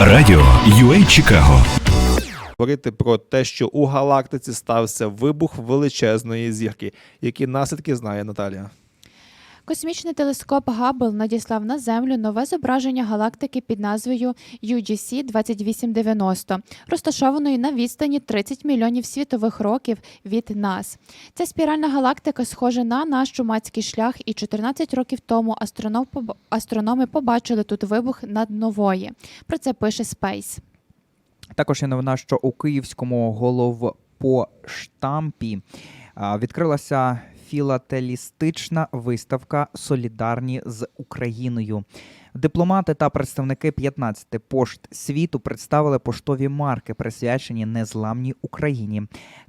Радіо UA Чикаго. говорити про те, що у галактиці стався вибух величезної зірки. Які наслідки знає Наталія? Космічний телескоп Габбл надіслав на Землю нове зображення галактики під назвою UGC 2890, розташованої на відстані 30 мільйонів світових років від нас. Ця спіральна галактика схожа на наш чумацький шлях, і 14 років тому астрономи побачили тут вибух над нової. Про це пише Space. Також є новина, що у київському головпоштампі відкрилася філателістична виставка Солідарні з Україною. Дипломати та представники 15 пошт світу представили поштові марки, присвячені незламній Україні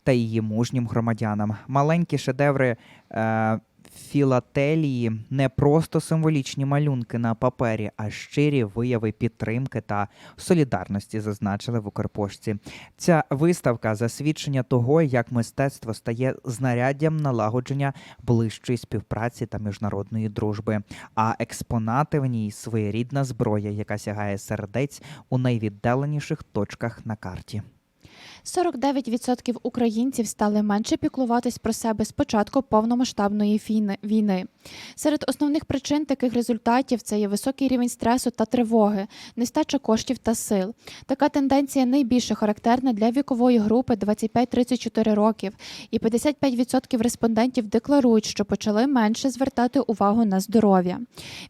та її мужнім громадянам. Маленькі шедеври е, філателії не просто символічні малюнки на папері, а щирі вияви підтримки та солідарності, зазначили в Укрпошті. Ця виставка засвідчення того, як мистецтво стає знаряддям налагодження ближчої співпраці та міжнародної дружби. А експонати в ній своєрідна зброя, яка сягає сердець у найвіддаленіших точках на карті. 49% українців стали менше піклуватись про себе з початку повномасштабної війни. Серед основних причин таких результатів це є високий рівень стресу та тривоги, нестача коштів та сил. Така тенденція найбільше характерна для вікової групи 25-34 років, і 55% респондентів декларують, що почали менше звертати увагу на здоров'я.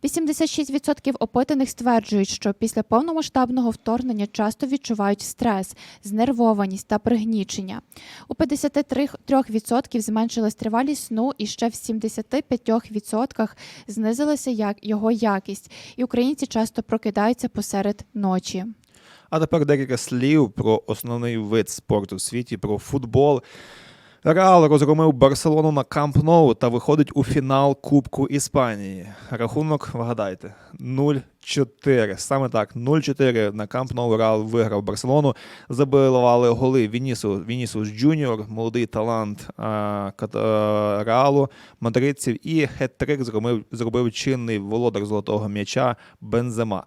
86% опитаних стверджують, що після повномасштабного вторгнення часто відчувають стрес, знервованість та пригнічення. У 53% зменшилась тривалість сну і ще в 75% знизилася як його якість, і українці часто прокидаються посеред ночі. А тепер декілька слів про основний вид спорту в світі про футбол. Реал розгромив Барселону на Камп Ноу та виходить у фінал Кубку Іспанії. Рахунок, вгадайте, 0-4. Саме так, 0-4 на Камп Ноу Реал виграв Барселону. Забивали голи Вінісу, Вінісус Джуніор, молодий талант а, Кат- а, Реалу, мадридців, і хет-трик зробив, зробив чинний володар золотого м'яча Бензема.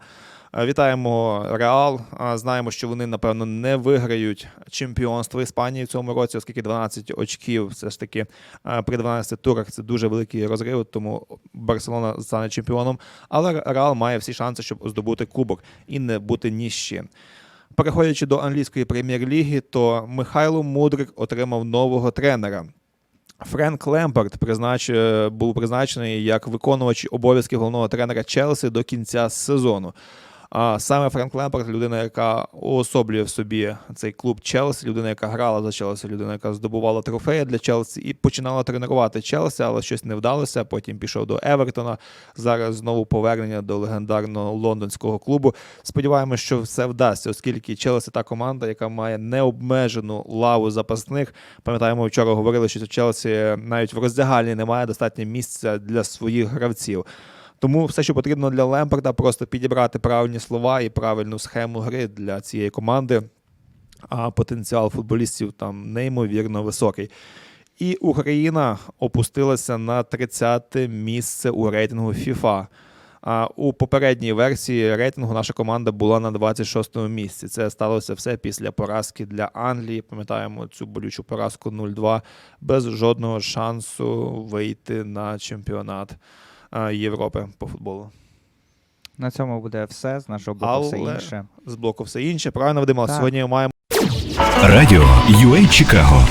Е, Вітаємо Реал. Знаємо, що вони, напевно, не виграють чемпіонство Іспанії в цьому році, оскільки 12 очків все ж таки е, при 12 турах це дуже великий розрив, тому Барселона стане чемпіоном. Але Реал має всі шанси, щоб здобути кубок і не бути ні. Переходячи до англійської прем'єр-ліги, то Михайло Мудрик отримав нового тренера. Френк Лемпард признач... е, був призначений як виконувач обов'язків головного тренера Челсі до кінця сезону. А саме Френк Лемпард, людина, яка уособлює в собі цей клуб Челсі, людина, яка грала за Челсі, людина, яка здобувала трофеї для Челсі і починала тренувати Челсі, але щось не вдалося. Потім пішов до Евертона. Зараз знову повернення до легендарного лондонського клубу. Сподіваємося, що все вдасться, оскільки Челсі та команда, яка має необмежену лаву запасних. Пам'ятаємо, вчора говорили, що Челсі навіть в роздягальні немає достатньо місця для своїх гравців. Тому все, що потрібно для Лемпарда, просто підібрати правильні слова і правильну схему гри для цієї команди. А потенціал футболістів там неймовірно високий. І Україна опустилася на 30-те місце у рейтингу FIFA. А у попередній версії рейтингу наша команда була на 26-му місці. Це сталося все після поразки для Англії. Пам'ятаємо цю болючу поразку 0-2 без жодного шансу вийти на чемпіонат Європи по футболу. На цьому буде все з нашого боку, все інше. з блоку все інше. Правильно Вадима, Так. сьогодні маємо. Радіо UA Чикаго.